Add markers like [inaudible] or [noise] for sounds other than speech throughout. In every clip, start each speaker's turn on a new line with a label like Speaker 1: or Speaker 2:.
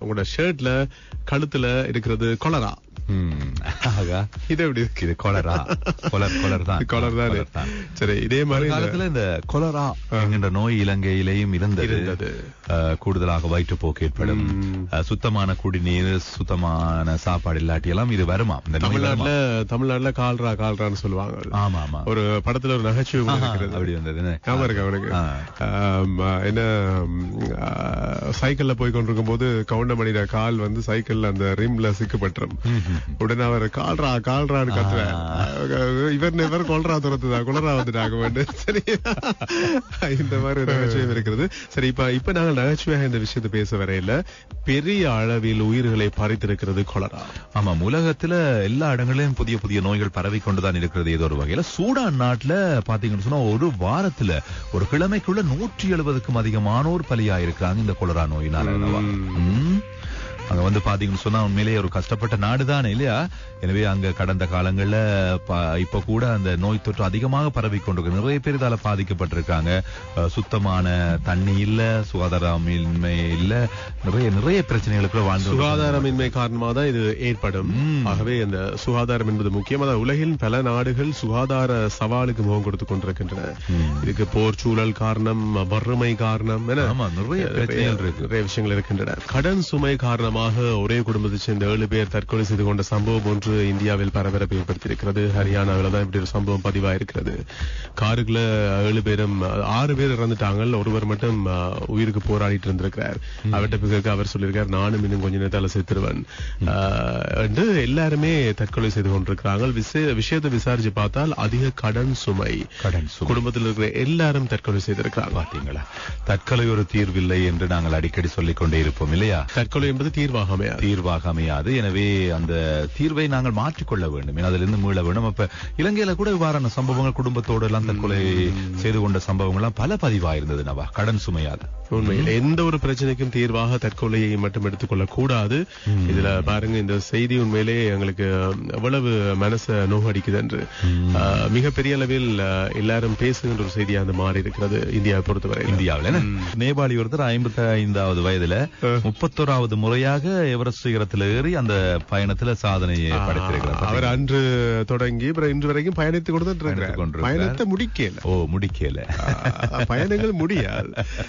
Speaker 1: உங்களோட ஷர்ட்ல கழுத்துல இருக்கிறது கொலரா.
Speaker 2: ஆகா
Speaker 1: இது எப்படி இருக்கு
Speaker 2: இது கொலரா கொலர் கொலர் தான்
Speaker 1: கொலர் தானே. சரி இதே மாதிரி இந்த-
Speaker 2: காலத்துல இந்த கொலரா என்கின்ற நோய் இலங்கையிலேயும் இருந்தது கூடுதலாக வயிற்றுப்போக்கு ஏற்படும் சுத்தமான குடிநீர் சுத்தமான சாப்பாடு இல்லாட்டி எல்லாம் இது வருமா இந்த?
Speaker 1: தமிழ்நாட்டுல தமிழ்நாட்டுல கால்ரா கால்ரான்னு சொல்லுவாங்க
Speaker 2: ஆமா ஆமா
Speaker 1: ஒரு படத்துல ஒரு நகைச்சுவை
Speaker 2: அப்படி வந்தது?
Speaker 1: ஞாபகம் இருக்கு அவனுக்கு என்ன சைக்கிள்ல போய் கொண்டிருக்கும் போது கவுண்டமணியில கால் வந்து சைக்கிள்ல அந்த ரிம்ல சிக்கப்பட்டுரும் உடனே அவர் கால்ரா கால்ரான்னு கத்துறாரு. இவர் இவர் கொல்றா துரத்துதா? குளரா வந்துட்டாங்க வந்து சரி. இந்த மாதிரி நகைச்சுவையும் இருக்கிறது. சரி இப்ப இப்ப நாங்கள் நகைச்சுவையாக இந்த விஷயத்தை பேச வரையில பெரிய அளவில் உயிர்களை பறித்திருக்கிறது கொலரா.
Speaker 2: ஆமா உலகத்துல எல்லா இடங்களிலும் புதிய புதிய நோய்கள் பரவி கொண்டுதான் இருக்கிறது ஏதோ ஒரு வகையில. சூடான் நாட்டுல பாத்தீங்கன்னு சொன்னா ஒரு வாரத்துல ஒரு கிழமைக்குள்ள நூற்றி எழுபதுக்கும் அதிகமானோர் பலியாயிருக்கிறாங்க இந்த கொலரா நோயினால. அங்க வந்து பாத்தீங்கன்னு சொன்னா உண்மையிலேயே ஒரு கஷ்டப்பட்ட நாடுதானே இல்லையா? எனவே அங்க கடந்த காலங்கள்ல இப்ப கூட அந்த நோய் தொற்று அதிகமாக பரவி கொண்டிருக்கு. நிறைய பேர் இதால பாதிக்கப்பட்டிருக்காங்க. சுத்தமான தண்ணி இல்ல சுகாதாரமின்மை இல்ல நிறைய நிறைய பிரச்சனைகளுக்குள்ள வாழ்ந்து
Speaker 1: சுகாதாரமின்மை காரணமாக தான் இது ஏற்படும். ஆகவே இந்த சுகாதாரம் என்பது முக்கியம். அதாவது உலகின் பல நாடுகள் சுகாதார சவாலுக்கு முகம் கொடுத்துக் கொண்டிருக்கின்றன. இதுக்கு போர் சூழல் காரணம் வறுமை காரணம் என
Speaker 2: ஆமா நிறைய பிரச்சனைகள் இருக்கு.
Speaker 1: நிறைய விஷயங்கள் இருக்கின்றன. கடன் சுமை காரணமாக ஒரே குடும்பத்தைச் சேர்ந்த ஏழு பேர் தற்கொலை செய்து கொண்ட சம்பவம் ஒன்று இந்தியாவில் பரபரப்பை ஏற்படுத்தியிருக்கிறது. ஹரியானாவில் தான் இப்படி ஒரு சம்பவம் பதிவாயிருக்கிறது. காருக்குள்ள ஏழு பேரும் ஆறு பேர் இறந்துட்டாங்க ஒருவர் மட்டும் உயிருக்கு போராடிட்டு இருந்திருக்கிறார். அவர்கிட்ட பிறகு அவர் சொல்லியிருக்கார் நானும் இன்னும் கொஞ்ச நேரத்தால செத்துருவேன். என்று எல்லாருமே தற்கொலை செய்து கொண்டிருக்கிறாங்க விஷய- விஷயத்தை விசாரிச்சு பார்த்தால் அதிக கடன் சுமை.
Speaker 2: கடன்
Speaker 1: குடும்பத்தில் இருக்கிற எல்லாரும் தற்கொலை செய்திருக்கிறாங்க.
Speaker 2: பாத்தீங்களா? தற்கொலை ஒரு தீர்வில்லை என்று நாங்கள் அடிக்கடி சொல்லிக் கொண்டே இருப்போம் இல்லையா?
Speaker 1: தற்கொலை என்பது தீர்வாக அமையாது
Speaker 2: தீர்வாக அமையாது எனவே அந்த தீர்வை நாங்கள் மாற்றிக்கொள்ள வேண்டும். அதிலிருந்து மீள வேண்டும். அப்ப இலங்கையில கூட இவ்வாறான சம்பவங்கள் குடும்பத்தோடு எல்லாம் தற்கொலை செய்து கொண்ட சம்பவங்கள் எல்லாம் பல பதிவாயிருந்தது நவா. கடன் சுமையால்.
Speaker 1: உண்மையில். எந்த ஒரு பிரச்சனைக்கும் தீர்வாக தற்கொலையை மட்டும் எடுத்துக்கொள்ள கூடாது. இதுல பாருங்க இந்த செய்தி உண்மையிலே எங்களுக்கு எவ்வளவு மனச நோகடிக்குது என்று. மிகப்பெரிய அளவில் எல்லாரும் பேசுகின்ற ஒரு செய்தியா அந்த மாறி இருக்கிறது இந்தியாவை பொறுத்தவரை
Speaker 2: இந்தியாவில்? நேபாளி ஒருத்தர் ஐம்பத்தி ஐந்தாவது வயதுல முப்பத்தோராவது முறையாக எவரெஸ்ட் சிகரத்தில் ஏறி அந்த பயணத்துல சாதனையை படைத்திருக்கிறார்.
Speaker 1: அவர் அன்று தொடங்கி இன்று வரைக்கும் இருக்கிறார்.
Speaker 2: கொண்டிருக்கிறார்.
Speaker 1: பயணத்தை முடிக்கல.
Speaker 2: ஓ முடிக்கல.
Speaker 1: பயணங்கள் முடியாது.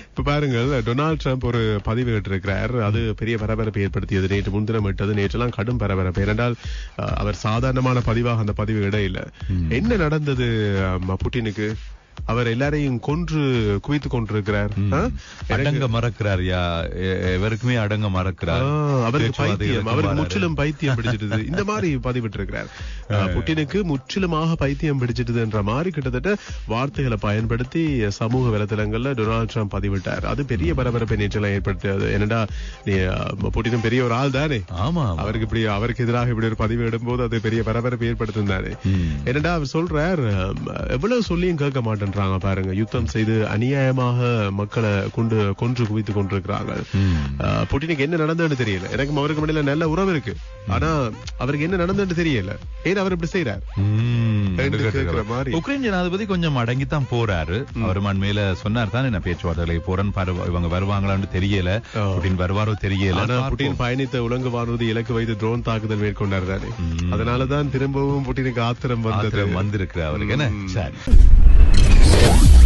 Speaker 1: இப்ப பாருங்கள் டொனால்ட் ட்ரம்ப் ஒரு பதிவு இருக்கிறார் அது பெரிய பரபரப்பை ஏற்படுத்தியது. நேற்று முன்தினம் விட்டது நேற்றெல்லாம் கடும் பரபரப்பு. ஏனென்றால் அவர் சாதாரணமான பதிவாக அந்த பதிவு இடையில. என்ன நடந்தது புட்டினுக்கு? அவர் எல்லாரையும் கொன்று குவித்து கொண்டிருக்கிறார்?
Speaker 2: அடங்க மறக்கிறார் யா எவருக்குமே அடங்க மறக்கிறார்.
Speaker 1: அவருக்கு பைத்தியம் அவருக்கு. முற்றிலும் பைத்தியம் பிடிச்சிட்டது. [laughs] இந்த மாதிரி பதிவிட்டு இருக்கிறார் புட்டினுக்கு முற்றிலுமாக பைத்தியம் பிடிச்சிட்டது என்ற மாதிரி கிட்டத்தட்ட வார்த்தைகளை பயன்படுத்தி சமூக வலைதளங்கள்ல டொனால்ட் ட்ரம்ப் பதிவிட்டார். அது பெரிய பரபரப்பை நேற்றெல்லாம் ஏற்படுத்தியது. என்னடா நீ புட்டினும் பெரிய ஒரு ஆள் தானே?
Speaker 2: ஆமா.
Speaker 1: அவருக்கு இப்படி அவருக்கு எதிராக இப்படி ஒரு பதிவு இடும்போது அது பெரிய பரபரப்பை ஏற்படுத்தும் தானே. என்னடா அவர் சொல்றார் எவ்வளவு சொல்லியும் கேட்க மாட்டேன்றாங்க பாருங்க. யுத்தம் செய்து அநியாயமாக மக்களை கொண்டு கொன்று குவித்து கொண்டிருக்கிறாங்க புட்டினுக்கு என்ன நடந்ததுன்னு தெரியல. எனக்கும் அவருக்கு இடையில நல்ல உறவு இருக்கு. ஆனா அவருக்கு என்ன நடந்ததுன்னு தெரியல. ஏன் அவர் இப்படி செய்யறார்.
Speaker 2: உக்ரைன் ஜனாதிபதி கொஞ்சம் அடங்கித்தான் போறாரு. அவர் அண்மையில சொன்னார் தான் என்ன பேச்சுவார்த்தைகளை போறேன் இவங்க வருவாங்களான்னு தெரியல. புட்டின் வருவாரோ தெரியல.
Speaker 1: புட்டின் பயணித்த உலங்கு வானூர்தி இலக்கு வைத்து ட்ரோன் தாக்குதல் மேற்கொண்டார் தானே. அதனாலதான் திரும்பவும் புட்டினுக்கு ஆத்திரம் வந்தது.
Speaker 2: வந்திருக்கு அவருக்கு என்ன? சரி. Yeah.